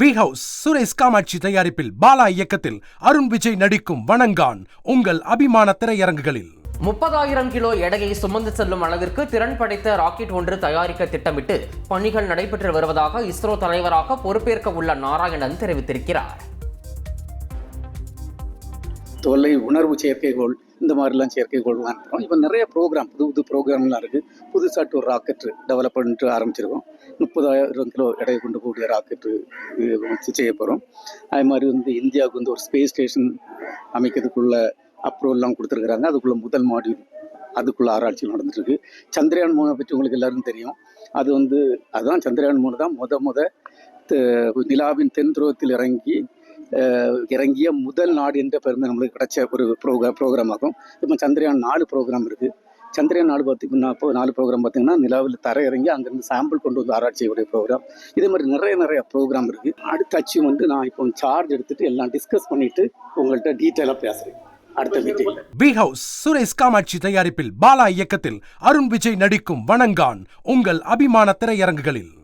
B house Suresh Kamakshi தயாரிப்பில் பாலா இயக்கத்தில் அருண் விஜய் நடிக்கும் வணங்கான் உங்கள் அபிமான திரையரங்குகளில். முப்பதாயிரம் கிலோ எடையை சுமந்து செல்லும் அளவிற்கு திறன் படைத்த ராக்கெட் ஒன்று தயாரிக்க திட்டமிட்டு பணிகள் நடைபெற்று வருவதாக இஸ்ரோ தலைவராக பொறுப்பேற்க உள்ள நாராயணன் தெரிவித்திருக்கிறார். தொல்லை உணர்வு செயற்கைக்கோள் இந்த மாதிரிலாம் செயற்கைக்கோள்லாம் இருக்கிறோம் இப்போ நிறைய ப்ரோக்ராம் புது புது ப்ரோக்ராம்லாம் இருக்குது புதுசாக ஒரு ராக்கெட் டெவலப் பண்ணிட்டு ஆரம்பிச்சிருக்கோம். முப்பதாயிரம் கிலோ எடை கொண்டு கூடிய ராக்கெட்டு செய்ய போகிறோம் அதே மாதிரி வந்து இந்தியாவுக்கு வந்து ஒரு ஸ்பேஸ் ஸ்டேஷன் அமைக்கிறதுக்குள்ள அப்ரூவல்லாம் கொடுத்துருக்குறாங்க. அதுக்குள்ள முதல் மாடியூல் அதுக்குள்ள ஆராய்ச்சி நடந்துட்டு சந்திரயான் மூணை பற்றி உங்களுக்கு எல்லாருக்கும் தெரியும். அது வந்து அதுதான் சந்திரயான் மூணு தான். முத முத நிலாவின் தென் துருவத்தில் இறங்கி இறங்கிய முதல் நாடு என்ற பெருமை நம்மளுக்கு கிடைச்ச ஒரு ப்ரோக்ரா ப்ரோக்ராம் ஆகும். இப்போ சந்திரயான் நாலு ப்ரோக்ராம் இருக்குது சந்திரயான் நாலு பார்த்தீங்கன்னா இப்போ நாலு ப்ரோக்ராம் பார்த்தீங்கன்னா நிலாவில் தர இறங்கி அங்கேருந்து சாம்பிள் கொண்டு வந்து ஆராய்ச்சியுடைய ப்ரோக்ராம் இதே மாதிரி நிறைய நிறைய ப்ரோக்ராம் இருக்குது அடுத்த வந்து நான் இப்போ சார்ஜ் எடுத்துட்டு எல்லாம் டிஸ்கஸ் பண்ணிட்டு உங்கள்கிட்ட டீட்டெயிலாக பேசுகிறேன் அடுத்த மீட்டிங்கில் வி ஹவுஸ் சுரேஷ் காமாட்சி தயாரிப்பில் பாலா இயக்கத்தில் அருண் விஜய் நடிக்கும் வணங்கான் உங்கள் அபிமான திரையரங்குகளில்.